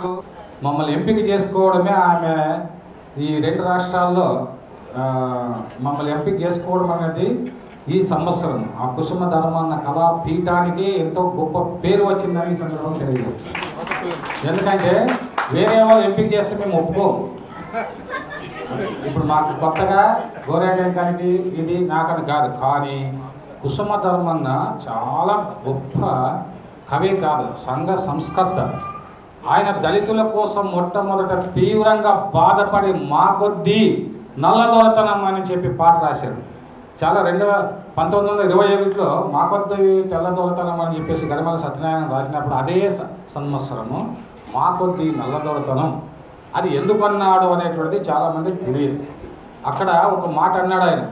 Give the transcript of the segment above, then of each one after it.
మాకు మమ్మల్ని ఎంపిక చేసుకోవడమే ఆమె ఈ రెండు రాష్ట్రాల్లో మమ్మల్ని ఎంపిక చేసుకోవడం అనేది ఈ సంవత్సరం. ఆ కుసుమ ధర్మన్న కళా పీఠానికి ఎంతో గొప్ప పేరు వచ్చిందని ఈ సందర్భం తెలియజేస్తుంది ఎందుకంటే వేరే వాళ్ళు ఎంపిక చేస్తే మేము ఒప్పుకోం. ఇప్పుడు మాకు కొత్తగా గోరేటానికి ఇది నాకని కాదు. కానీ కుసుమ ధర్మన్న చాలా గొప్ప కవి కాదు సంఘ సంస్కర్త. ఆయన దళితుల కోసం మొట్టమొదట తీవ్రంగా బాధపడి మా కొద్దీ నల్లదొరతనం అని చెప్పి పాట రాశారు. చాలా రెండు వేల పంతొమ్మిది వందల ఇరవై ఒకటిలో మా కొద్ది తెల్లదొరతనం అని చెప్పేసి గడమల సత్యనారాయణ రాసినప్పుడు అదే సంవత్సరము మా కొద్ది నల్లదొరతనం. అది ఎందుకు అన్నాడు అనేటువంటిది చాలామంది తెలియదు. అక్కడ ఒక మాట అన్నాడు ఆయన.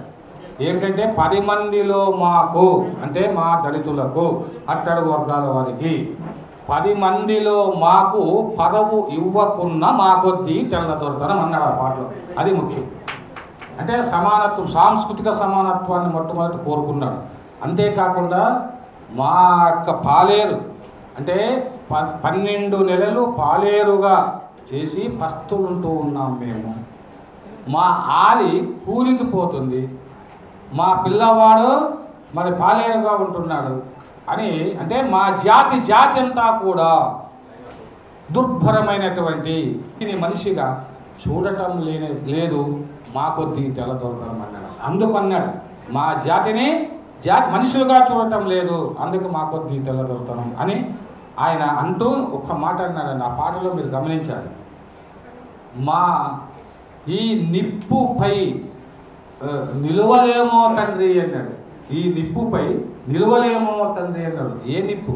ఏంటంటే పది మందిలో మాకు అంటే మా దళితులకు అట్టడుగు వర్గాల వారికి పది మందిలో మాకు పదవు ఇవ్వకున్న మా కొద్దీ తెల్లదొరతనం అన్నాడు ఆ పాటలో. అది ముఖ్యం. అంటే సమానత్వం సాంస్కృతిక సమానత్వాన్ని మొట్టమొదటి కోరుకున్నాడు. అంతేకాకుండా మా యొక్క పాలేరు అంటే ప పన్నెండు నెలలు పాలేరుగా చేసి పస్తులుంటూ ఉన్నాం మేము. మా ఆలి కూలికి పోతుంది. మా పిల్లవాడు మరి పాలేరుగా ఉంటున్నాడు. అని అంటే మా జాతి జాతి అంతా కూడా దుర్భరమైనటువంటి ఇది మనిషిగా చూడటం లేని లేదు మా కొద్ది తెల్లదొరకడం అన్నాడు. అందుకు అన్నాడు మా జాతిని జాతి మనుషులుగా చూడటం లేదు అందుకు మా కొద్ది తెల్లదొరతనం అని ఆయన అంటూ ఒక్క మాట అన్నాడు. ఆ పాటలో మీరు గమనించాలి. మా ఈ నిప్పుపై నిలువలేమో తండ్రి అన్నాడు. ఈ నిప్పుపై నిలవలేమో తండ్రి అన్నాడు. ఏ నిప్పు?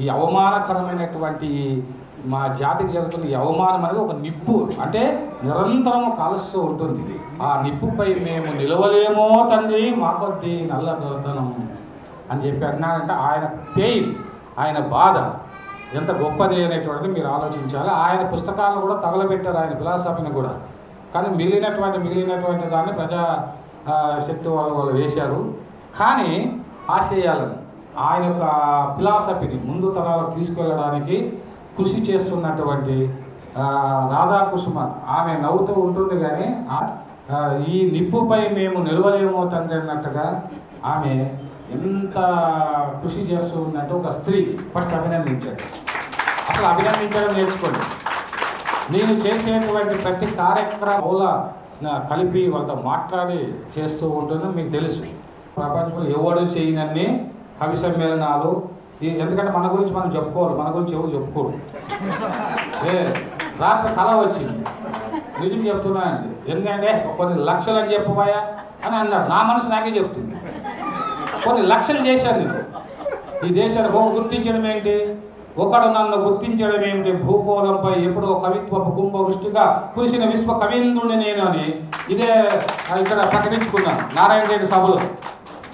ఈ అవమానకరమైనటువంటి మా జాతికి జరుగుతున్న ఈ అవమానం అనేది ఒక నిప్పు. అంటే నిరంతరం కాలుస్తూ ఉంటుంది. ఆ నిప్పుపై మేము నిలవలేమో తండ్రి మాకొద్ది నల్ల దొరదనం అని చెప్పి అన్నాడంటే ఆయన పెయిన్ ఆయన బాధ. ఎంత గొప్పది అనేటువంటిది మీరు ఆలోచించాలి. ఆయన పుస్తకాలను కూడా తగలబెట్టారు ఆయన ఫిలాసఫీని కూడా. కానీ మిగిలినటువంటి మిగిలినటువంటి దాన్ని ప్రజా శక్తి వాళ్ళు వాళ్ళు వేశారు. కానీ ఆశయాలను ఆయన యొక్క ఫిలాసఫీని ముందు తరాలకు తీసుకెళ్ళడానికి కృషి చేస్తున్నటువంటి రాధాకుసుమ ఆమె నవ్వుతూ ఉంటుంది కానీ ఈ నిప్పుపై మేము నిలవలేమో తండ్రి ఆమె ఎంత కృషి చేస్తుందంటే ఒక స్త్రీ ఫస్ట్ అభినందించారు అసలు అభినందించడం నేర్చుకోండి. నేను చేసేటువంటి ప్రతి కార్యక్రమం కలిపి వాళ్ళతో మాట్లాడి చేస్తూ ఉంటుందని మీకు తెలుసు. ప్రపంచంలో ఎవడు చేయనన్ని కవి సమ్మేళనాలు ఎందుకంటే మన గురించి మనం చెప్పుకోవాలి మన గురించి ఎవరు చెప్పుకోరు. ఏ రాత్రి కళ వచ్చింది. నిజం చెప్తున్నానండి ఎందుకంటే కొన్ని లక్షలు అని చెప్పబోయా అని అన్నాడు. నా మనసు నాకే చెప్తుంది. కొన్ని లక్షలు చేశాను నేను. ఈ దేశాన్ని భూమి గుర్తించడం ఏంటి? ఒకడు నన్ను గుర్తించడం ఏమిటి భూగోళంపై ఎప్పుడో కుంభ ఉష్టిగా కురిసిన విశ్వ కవీంద్రుని నేను అని ఇదే ఇక్కడ ప్రకటించుకున్నాను. నారాయణ రెడ్డి సభలో.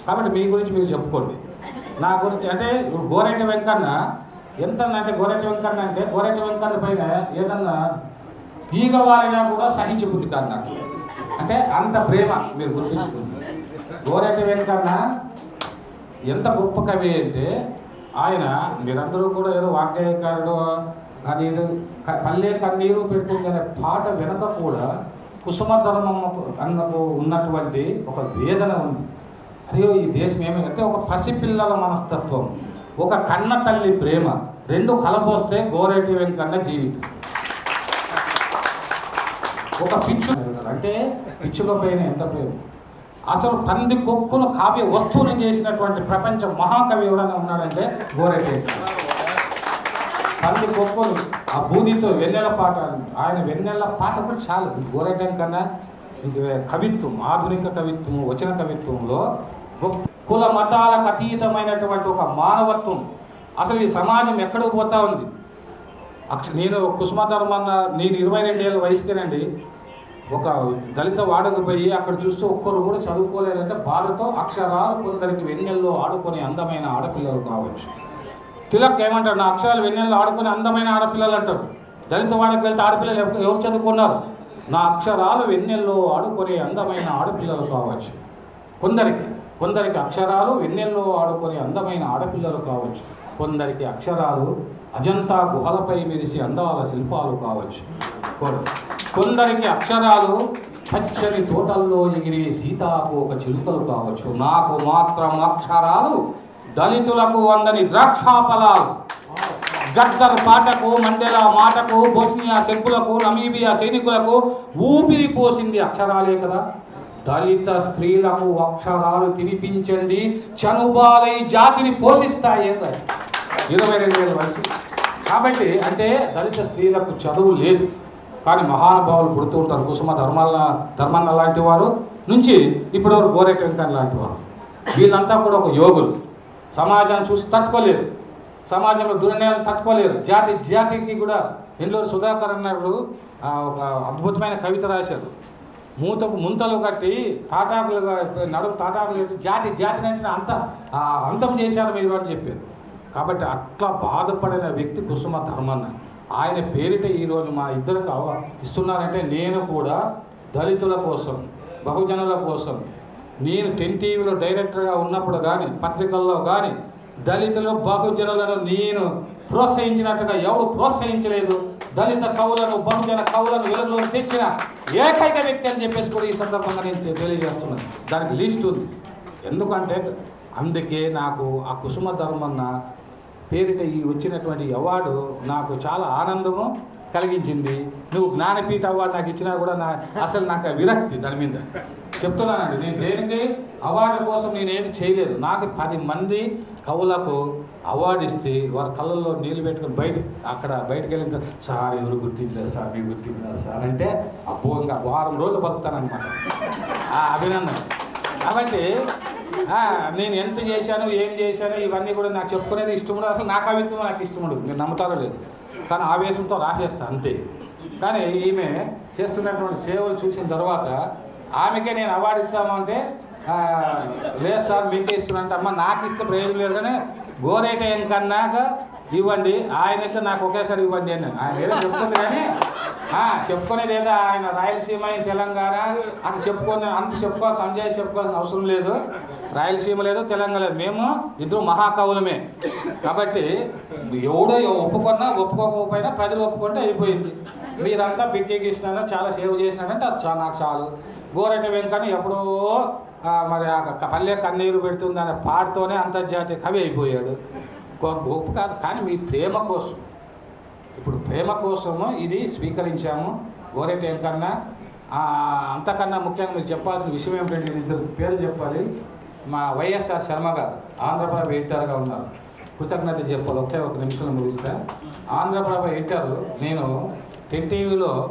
కాబట్టి మీ గురించి మీరు చెప్పుకోండి. నా గురించి అంటే ఇప్పుడు వెంకన్న ఎంత అంటే గోరెట్టి వెంకన్న అంటే గోరెట్టి వెంకన్న పైన ఏదన్నా ఈగ వారినా కూడా సహించి బుద్ధి కాదు నాకు. అంటే అంత ప్రేమ మీరు గుర్తించుకుంది గోరెట్టి వెంకన్న ఎంత గొప్ప కవి అంటే ఆయన మీరందరూ కూడా ఏదో వాగ్గేయకారుడు అది పల్లె కన్నీరు పెట్టుకునే పాట వెనక కూడా కుసుమ ధర్మం అన్నకు ఉన్నటువంటి ఒక వేదన ఉంది. అయ్యో ఈ దేశం ఏమైందంటే ఒక పసిపిల్లల మనస్తత్వం ఒక కన్న తల్లి ప్రేమ రెండు కలపోస్తే గోరేటి వెంకన్న జీవితం. ఒక పిచ్చు అంటే పిచ్చుక పైన ఎంత ప్రేమ? అసలు పంది కొక్కును కావ్య వస్తువుని చేసినటువంటి ప్రపంచ మహాకవి ఎవరైనా ఉన్నాడంటే గోరెటి పంది కొక్కులు ఆ బూదితో వెన్నెల పాట ఆయన వెన్నెల పాట కూడా చాలు. గోరెటం కన్నా కవిత్వం ఆధునిక కవిత్వం వచన కవిత్వంలో కుల మతాలకు అతీతమైనటువంటి ఒక మానవత్వం. అసలు ఈ సమాజం ఎక్కడికి పోతా ఉంది? అక్ష నేను కుసుమధర్మన్న నేను ఇరవై రెండేళ్ళ వయసుకేనండి. ఒక దళిత వాడకు పోయి అక్కడ చూస్తే ఒక్కరు కూడా చదువుకోలేదంటే బాధతో అక్షరాలు కొందరికి వెన్నెల్లో ఆడుకునే అందమైన ఆడపిల్లలు కావచ్చు. తిలక్ ఏమంటారు నా అక్షరాలు వెన్నెల్లో ఆడుకునే అందమైన ఆడపిల్లలు అంటారు దళిత వాడకు వెళ్తే ఆడపిల్లలు ఎవరు చదువుకున్నారు? నా అక్షరాలు వెన్నెల్లో ఆడుకునే అందమైన ఆడపిల్లలు కావచ్చు. కొందరికి కొందరికి అక్షరాలు వెన్నెల్లో ఆడుకునే అందమైన ఆడపిల్లలు కావచ్చు. కొందరికి అక్షరాలు అజంతా గుహలపై మెరిసి అందాల శిల్పాలు కావచ్చు. కొందరికి అక్షరాలు పచ్చని తోటల్లో ఎగిరే సీతాకోక చిలుకలు కావచ్చు. నాకు మాత్రం అక్షరాలు దళితులకు అందని ద్రాక్షాఫలాలు గద్దర్ పాటకు మండెల మాటకు బోస్నియా శంకులకు నమీబియా సైనికులకు ఊపిరి పోసింది అక్షరాలే కదా. దళిత స్త్రీలకు అక్షరాలు తినిపించండి. చనుబాలై జాతిని పోషిస్తాయి ఏం ఇరవై రెండు వేల వయసు. కాబట్టి అంటే దళిత స్త్రీలకు చదువు లేదు. కానీ మహానుభావులు పుడుతూ ఉంటారు. కుసుమ ధర్మాల ధర్మన్న లాంటి వారు నుంచి ఇప్పటివరకు గోరెట వెంకన్న లాంటి వారు. వీళ్ళంతా కూడా ఒక యోగులు. సమాజాన్ని చూసి తట్టుకోలేరు. సమాజంలో దుర్ణయాలు తట్టుకోలేరు జాతి జాతికి కూడా ఎల్లూరు సుధాకర్ అన్నాడు ఒక అద్భుతమైన కవిత రాశారు. మూతకు ముంతలు కట్టి తాటాకులుగా నడుపు తాటాకులు కట్టి జాతి జాతిని అంటే అంత అంతం చేశారు మీరు అని చెప్పారు. కాబట్టి అట్లా బాధపడిన వ్యక్తి కుసుమ ధర్మన్న. ఆయన పేరిట ఈరోజు మా ఇద్దరికి అవ- ఇస్తున్నారంటే నేను కూడా దళితుల కోసం బహుజనుల కోసం నేను టెన్ టీవీలో డైరెక్టర్గా ఉన్నప్పుడు కానీ పత్రికల్లో కానీ దళితులు బహుజనులను నేను ప్రోత్సహించినట్టుగా ఎవరు ప్రోత్సహించలేదు. దళిత కవులను బహుజన కవులను వెలుగులో తెచ్చిన ఏకైక వ్యక్తి అని చెప్పేసి కూడా ఈ సందర్భంగా నేను తెలియజేస్తున్నాను. దానికి లిస్ట్ ఉంది. ఎందుకంటే అందుకే నాకు ఆ కుసుమ ధర్మన్న పేరిట ఈ వచ్చినటువంటి అవార్డు నాకు చాలా ఆనందము కలిగించింది. నువ్వు జ్ఞానపీఠ అవార్డు నాకు ఇచ్చినా కూడా నా అసలు నాకు విరక్తి దాని మీద. చెప్తున్నానండి నేను దేనికి? అవార్డు కోసం నేను ఏమి చేయలేదు. నాకు పది మంది కవులకు అవార్డు ఇస్తే వారి కళ్ళల్లో నీళ్ళు పెట్టుకుని బయట అక్కడ బయటకు వెళ్ళిన సార్ ఎవరు గుర్తించలేదు సార్ మీరు గుర్తించలేదు సార్ అంటే అబ్బో ఇంకా వారం రోజులు బతుకుతానమాట ఆ అభినందన. కాబట్టి నేను ఎంత చేశాను ఏం చేశాను ఇవన్నీ కూడా నాకు చెప్పుకునేది ఇష్టం ఉండదు. అసలు నా కవిత్వం నాకు ఇష్టం ఉండదు. మీరు నమ్ముతారో లేదు. కానీ ఆవేశంతో రాసేస్తా అంతే. కానీ ఈమె చేస్తున్నటువంటి సేవలు చూసిన తర్వాత ఆమెకే నేను అవార్డు ఇస్తామంటే లేదు సార్ మీకే ఇస్తున్నానంటే అమ్మ నాకు ఇస్తే ప్రయోజనం లేదు కానీ గోరేట కన్నాక ఇవ్వండి ఆయనకు నాకు ఒకేసారి ఇవ్వండి అని. ఆయన ఏదో చెప్తుంది కానీ ఆ, చెప్పుకునేది ఏదో ఆయన రాయలసీమ తెలంగాణ అటు చెప్పుకొని అంత చెప్పుకోవాలి సంజయ్ చెప్పుకోవాల్సిన అవసరం లేదు. రాయలసీమ లేదు తెలంగాణ లేదు. మేము ఇద్దరు మహాకవులమే. కాబట్టి ఎవడో ఒప్పుకున్నా ఒప్పుకోకపోయినా ప్రజలు ఒప్పుకుంటే అయిపోయింది. మీరంతా పిక్కెక్కిచ్చినాను చాలా సేవ్ చేసినారంటే అది నాకు చాలు. గోరెట వెంకని ఎప్పుడో మరి ఆ పల్లె కన్నీరు పెడుతుందనే పాటతోనే అంతర్జాతీయ కవి అయిపోయాడు. గొప్ప కాదు కానీ మీ ప్రేమ కోసం. ఇప్పుడు ప్రేమ కోసము ఇది స్వీకరించాము. గోరెట వెంకన్న. అంతకన్నా ముఖ్యంగా మీరు చెప్పాల్సిన విషయం ఏమిటంటే ఇద్దరు పేరు చెప్పాలి. మా వైఎస్ఆర్ శర్మ గారు ఆంధ్రప్రభ ఎడిటర్గా ఉన్నారు. కృతజ్ఞత చెప్పాలి. ఒకే ఒక నిమిషంలో ముగిస్తా. ఆంధ్రప్రభ ఎడిటర్ నేను టెన్టీవీలో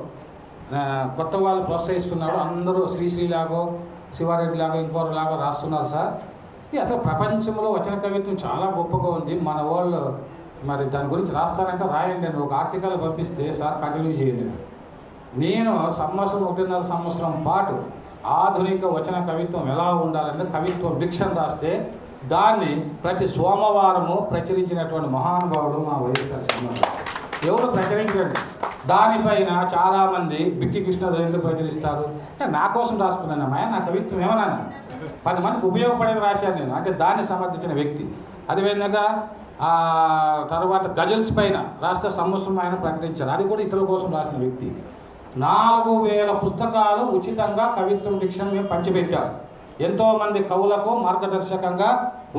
కొత్త వాళ్ళు ప్రోత్సహిస్తున్నారు. అందరూ శ్రీశ్రీలాగో శివారెడ్డి లాగో ఇంకోరు రాస్తున్నారు సార్. ఇది అసలు ప్రపంచంలో వచన కవిత్వం చాలా గొప్పగా ఉంది. మన వాళ్ళు మరి దాని గురించి రాస్తారంటే రాయండి. అని ఒక ఆర్టికల్ పంపిస్తే సార్ కంటిన్యూ చేయండి. నేను సంవత్సరం ఒకటిన్నర సంవత్సరం పాటు ఆధునిక వచన కవిత్వం ఎలా ఉండాలంటే కవిత్వం డిక్షన్ రాస్తే దాన్ని ప్రతి సోమవారము ప్రచురించినటువంటి మహానుభావుడు మా వైఎస్ఆర్ ఎవరు ప్రచురించండి దానిపైన చాలామంది బిక్కి కృష్ణదేవ్ ప్రచురిస్తారు. అంటే నా కోసం రాసుకున్నాను అమ్మాయి నా కవిత్వం ఏమన్నాను? పది మందికి ఉపయోగపడేది రాశాను నేను అంటే దాన్ని సమర్థించిన వ్యక్తి. అదేవిధంగా తర్వాత గజల్స్ పైన రాష్ట్ర సంవత్సరం ఆయన ప్రకటించారు. అది కూడా ఇతరుల కోసం రాసిన వ్యక్తి. నాలుగు వేల పుస్తకాలు ఉచితంగా కవిత్వం డిక్షన్ మేము పంచిపెట్టాం ఎంతోమంది కవులకు మార్గదర్శకంగా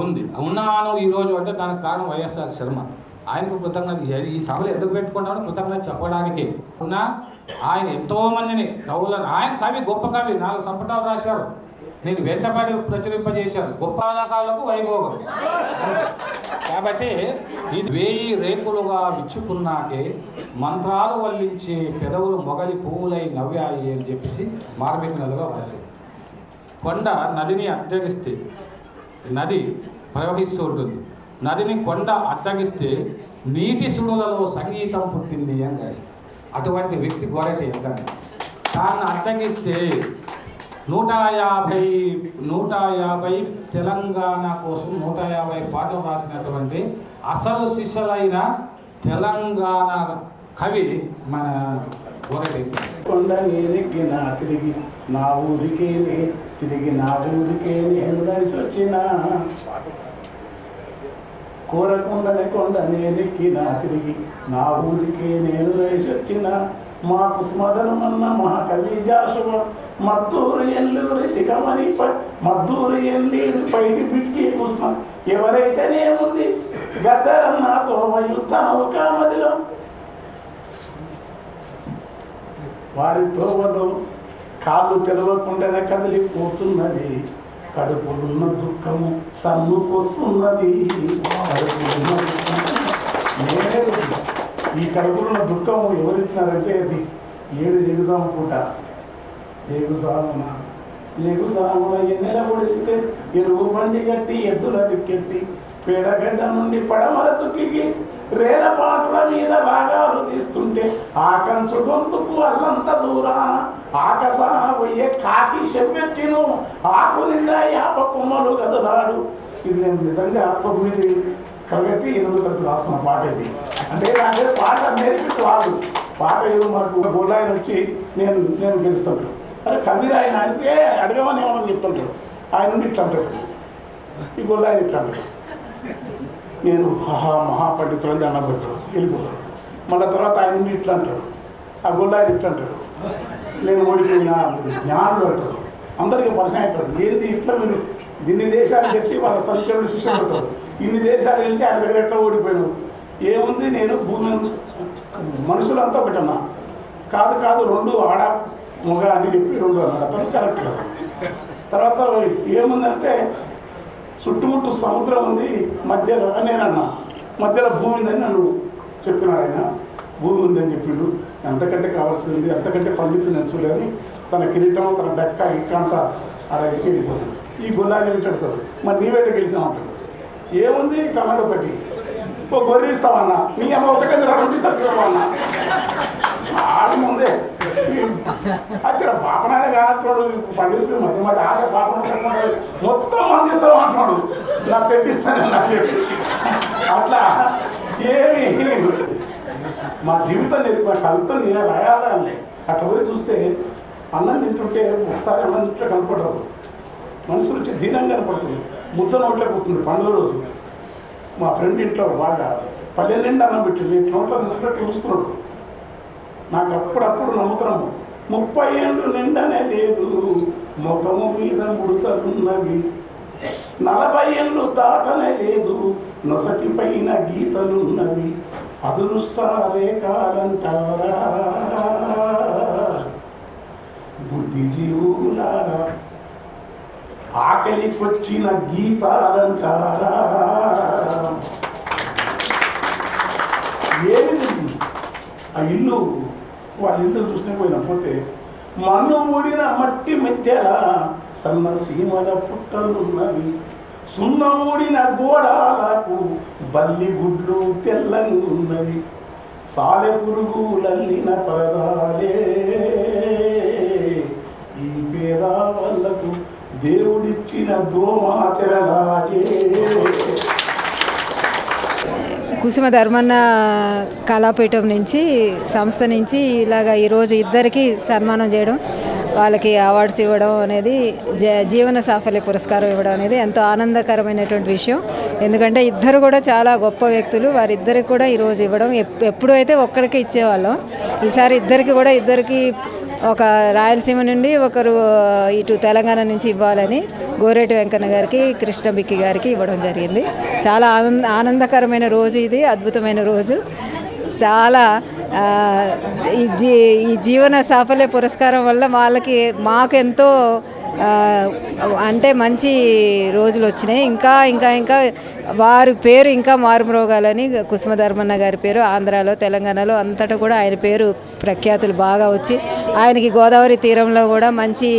ఉంది. ఉన్నాను ఈరోజు అంటే దానికి కారణం వైఎస్ఆర్ శర్మ. ఆయనకు కృతజ్ఞత. ఈ- సభలు ఎందుకు పెట్టుకున్నాడు కృతజ్ఞత చెప్పడానికి. ఉన్న ఆయన ఎంతో మందిని కవులను ఆయన కవి గొప్ప కవి నాలుగు సంపుటాలు రాశారు. నేను వెంటబడి ప్రచురింపజేశారు గొప్ప కళాకారులకు వైభోగం. కాబట్టి ఇది వేయి రేకులుగా విచ్చుకున్నాకే మంత్రాలు వల్లించే పెదవులు మొగలి పువ్వులై నవ్వాయి అని చెప్పేసి మార్మిక నదిలో రాశారు. కొండ నదిని అడ్డగిస్తే నది ప్రవహిస్తూ ఉంటుంది. నదిని కొండ అడ్డగిస్తే నీటి సుడులలో సంగీతం పుట్టింది అని రాశారు. అటువంటి వ్యక్తి గోరటి ఎక్కడ? దాన్ని అడ్డగిస్తే నూట యాభై నూట యాభై తెలంగాణ కోసం నూట యాభై పాటలు రాసినటువంటి అసలు శిష్యులైన తెలంగాణ కవి మన గోరటి కొండ నీరెక్కిన తిరిగి నా ఊరికే తిరిగి నా ఊరికే నేను కలిసి వచ్చిన కోరకుండని కొండ నేనెక్కిన తిరిగి. నా ఊరికే నేను కలిసి వచ్చిన మా కుస్మదనమన్న మా కవి జాసువ మద్దూరు ఎల్లూరి శిఖమని మద్దూరు ఎల్లీరు పైకి పిట్టి కుస్మ ఎవరైతేనేముంది గద్దరం నాతో యుద్ధం కామదిలో. వారి తోవలో కాళ్ళు తెరవకుండానే కదిలిపోతున్నది కడుపులున్న దుఃఖము తన్నుకొస్తున్నది కడుపులున్న దుఃఖము నేనే ఈ కడుపులున్న దుఃఖము ఎవరిచ్చినారంటే అది ఏడు ఎగుసాము పూట ఎగుసామున ఎగుసామున ఎన్నెల పొడిస్తే ఎరువు బండి కట్టి ఎద్దుల దిక్కెట్టి పేడగడ్డ నుండి పడమరతుకి రేల పాటల మీద బాగా తీస్తుంటే ఆ కంచు గొంతుకు అల్లంత దూరాన ఆకసాన పోయే కాకి చెప్పెచ్చిను ఆకు నిండా యాప కొమ్మలు కదలాడు ఇది నేను నిజంగా తొమ్మిది తరగతి ఎనిమిది తరగతి రాసుకున్న పాట ఇది. అంటే నాకు పాట నేర్పి వాళ్ళు పాట ఏదో మనకు గొల్లాయన వచ్చి నేను నేను గెలుస్తాను. అరే కబీర్ ఆయన అంటే అడగమని ఏమని చెప్తుంటాడు? ఆయన నుండి ఇట్లా అంటాడు. ఈ గొల్లాయన ఇట్లా అంటాడు. నేను మహా మహాపండితులని దండం పెట్టాడు వెళ్ళిపోతాడు. మళ్ళీ తర్వాత ఆయన నుండి ఇట్లా అంటాడు. ఆ గొల్లాయన ఇట్లా అంటాడు. నేను ఓడిపోయినా జ్ఞానం జ్ఞానులు అందరికీ పరిచయం అవుతాడు ఏది ఇట్లా మీరు ఇన్ని దేశాలు తెలిసి వాళ్ళ సంచరుడు శిష్యులు ఇన్ని దేశాలు వెళ్తే ఆయన దగ్గర ఎట్లా ఓడిపోయాను ఏముంది? నేను భూమి మనుషులంతా ఒకటన్నా. కాదు కాదు రెండు ఆడ మొగ అని చెప్పి రెండు అన్నాడు. అతను కరెక్ట్ కదా. తర్వాత ఏముందంటే చుట్టుముట్టు సముద్రం ఉంది మధ్యలో అని మధ్యలో భూమి ఉందని నన్ను చెప్పినారు ఆయన. భూమి ఉందని చెప్పిండు. ఎంతకంటే కావాల్సింది ఎంతకంటే పండితుని చూడని తన కిరీటం తన దక్క ఇక్కంతా అలా వెళ్ళిపోతుంది ఈ గుల్లాన్ని నుంచి మరి నీవేట గెలిచినావు ఏముంది? కన్నడ ఒకటి. ఓ గొర్రె ఇస్తావన్నా నీ అమ్మ ఒకటే రెండు ఇస్తావు అన్న? ఆడ ముందే. అక్కడ పాపనాయన కాదు పండితుడు మధ్య మధ్య ఆశ పాపన మొత్తం మంది అంటున్నాడు. నా తెడ్డిస్తాను నాకు. అట్లా ఏమి? మా జీవితం నేర్పి కవిత నేను రాయాలని అట్లా పోయి చూస్తే అన్నం తింటుంటే ఒకసారి అన్నం తింటే కనపడదు. మనుషులు వచ్చి దీనంగా కనపడుతుంది. ముద్ద నోట్లే పోతుంది పండుగ రోజు. మా ఫ్రెండ్ ఇంట్లో బాగా పల్లె నిండా అన్నం పెట్టింది. నోట్లో తింటున్నట్టు చూస్తున్నాడు. నాకు అప్పుడప్పుడు నమ్ముతున్నాము ముప్పై ఏళ్ళు నిండనే లేదు ముఖము మీద ముడతలున్నవి. నలభై ఏళ్ళు దాటనే లేదు నొసటి పైన గీతలున్నవి. అదృష్టాలే కాలంటారా బుద్ధిజీవులారా ఆకలికొచ్చిన గీతాలంటారా? ఏమి ఆ ఇల్లు వాళ్ళ ఇంట్లో చూసిన పోయినా పోతే మన్ను ఊడిన మట్టి మెత్తెల సన్న సీమల పుట్టలున్నవి. సున్నమూడిన ఊడిన గోడాలకు బల్లి గుడ్లు తెల్లంగున్నవి సాలె పురుగులల్లిన పరదాలే. ఈ పేద వాళ్ళకు దేవుడిచ్చిన దోమ తెరలాగే కుసుమ ధర్మన్న కళాపీఠం నుంచి సంస్థ నుంచి ఇలాగ ఈరోజు ఇద్దరికి సన్మానం చేయడం వాళ్ళకి అవార్డ్స్ ఇవ్వడం అనేది జ జీవన సాఫల్య పురస్కారం ఇవ్వడం అనేది ఎంతో ఆనందకరమైనటువంటి విషయం. ఎందుకంటే ఇద్దరు కూడా చాలా గొప్ప వ్యక్తులు వారిద్దరికి కూడా ఈరోజు ఇవ్వడం ఎప్పుడైతే ఎప్పుడు అయితే ఒక్కరికి ఇచ్చేవాళ్ళం ఈసారి ఇద్దరికి కూడా ఇద్దరికి ఒక రాయలసీమ నుండి ఒకరు ఇటు తెలంగాణ నుంచి ఇవ్వాలని గోరేటి వెంకన్న గారికి కృష్ణ బిక్కి గారికి ఇవ్వడం జరిగింది. చాలా ఆనంద ఆనందకరమైన రోజు ఇది అద్భుతమైన రోజు. చాలా ఈ జీ ఈ జీవన సాఫల్య పురస్కారం వల్ల వాళ్ళకి మాకెంతో అంటే మంచి రోజులు వచ్చినాయి. ఇంకా ఇంకా ఇంకా వారి పేరు ఇంకా మారుమ్రోగాలని కుసుమధర్మన్న గారి పేరు ఆంధ్రాలో తెలంగాణలో అంతటా కూడా ఆయన పేరు ప్రఖ్యాతులు బాగా వచ్చి ఆయనకి గోదావరి తీరంలో కూడా మంచి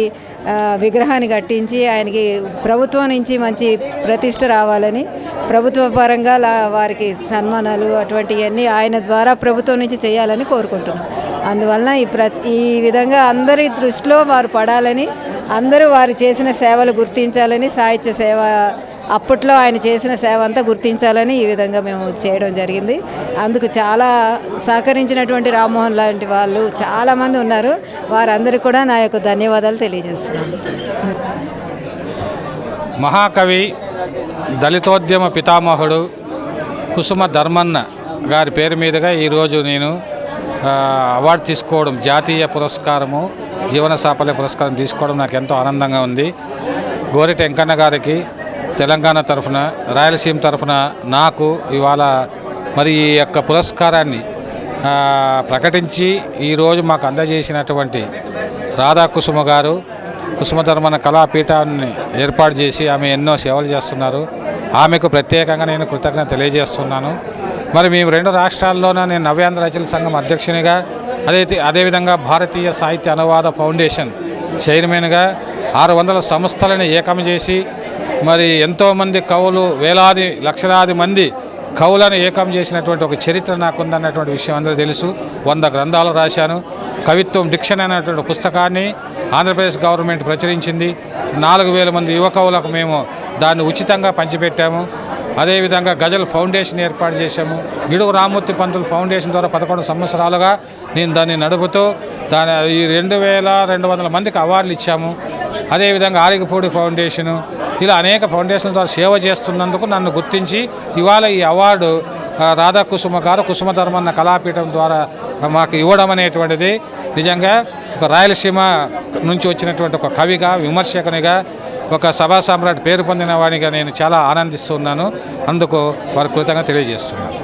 విగ్రహాన్ని కట్టించి ఆయనకి ప్రభుత్వం నుంచి మంచి ప్రతిష్ట రావాలని ప్రభుత్వ పరంగా లా- వారికి సన్మానాలు అటువంటివన్నీ ఆయన ద్వారా ప్రభుత్వం నుంచి చేయాలని కోరుకుంటున్నాం. అందువలన ఈ ప్ర ఈ విధంగా అందరి దృష్టిలో వారు పడాలని అందరూ వారు చేసిన సేవలు గుర్తించాలని సాహిత్య సేవ అప్పట్లో ఆయన చేసిన సేవ అంతా గుర్తించాలని ఈ విధంగా మేము చేయడం జరిగింది. అందుకు చాలా సహకరించినటువంటి రామ్మోహన్ లాంటి వాళ్ళు చాలామంది ఉన్నారు. వారందరికీ కూడా నా యొక్క ధన్యవాదాలు తెలియజేస్తున్నాను. మహాకవి దళితోద్యమ పితామహుడు కుసుమ ధర్మన్న గారి పేరు మీదుగా ఈరోజు నేను అవార్డు తీసుకోవడం జాతీయ పురస్కారము జీవన సాఫల్య పురస్కారం తీసుకోవడం నాకు ఎంతో ఆనందంగా ఉంది. గోరిట వెంకన్న గారికి తెలంగాణ తరఫున రాయలసీమ తరఫున నాకు ఇవాళ మరి ఈ యొక్క పురస్కారాన్ని ప్రకటించి ఈరోజు మాకు అందజేసినటువంటి రాధాకుసుమ గారు కుసుమధర్మన కళాపీఠాన్ని ఏర్పాటు చేసి ఆమె ఎన్నో సేవలు చేస్తున్నారు. ఆమెకు ప్రత్యేకంగా నేను కృతజ్ఞత తెలియజేస్తున్నాను. మరి మేము రెండు రాష్ట్రాల్లోనూ నేను నవ్యాంధ్ర రచన సంఘం అధ్యక్షునిగా అదే అదేవిధంగా భారతీయ సాహిత్య అనువాద ఫౌండేషన్ చైర్మన్గా ఆరు వందల సంస్థలను ఏకం చేసి మరి ఎంతోమంది కవులు వేలాది లక్షలాది మంది కవులను ఏకం చేసినటువంటి ఒక చరిత్ర నాకుందన్నటువంటి విషయం అందరూ తెలుసు. వంద గ్రంథాలు రాశాను. కవిత్వం డిక్షన్ అనేటువంటి పుస్తకాన్ని ఆంధ్రప్రదేశ్ గవర్నమెంట్ ప్రచురించింది. నాలుగు వేల మంది యువ కవులకు మేము దాన్ని ఉచితంగా పంచిపెట్టాము. అదేవిధంగా గజల్ ఫౌండేషన్ ఏర్పాటు చేశాము. గిడుగు రామూర్తి పంతులు ఫౌండేషన్ ద్వారా పదకొండు సంవత్సరాలుగా నేను దాన్ని నడుపుతూ దాని ఈ రెండు వేల రెండు వందల మందికి అవార్డులు ఇచ్చాము. అదేవిధంగా ఆరిగిపూడి ఫౌండేషను ఇలా అనేక ఫౌండేషన్ల ద్వారా సేవ చేస్తున్నందుకు నన్ను గుర్తించి ఇవాళ ఈ అవార్డు రాధాకుసుమ గారు కుసుమ ధర్మన్న కళాపీఠం ద్వారా మాకు ఇవ్వడం అనేటువంటిది. నిజంగా ఒక రాయలసీమ నుంచి వచ్చినటువంటి ఒక కవిగా విమర్శకునిగా ఒక సభా సామ్రాట్ పేరు పొందిన వాడిగా నేను చాలా ఆనందిస్తున్నాను అందుకు వారి కృతంగా తెలియజేస్తున్నాను.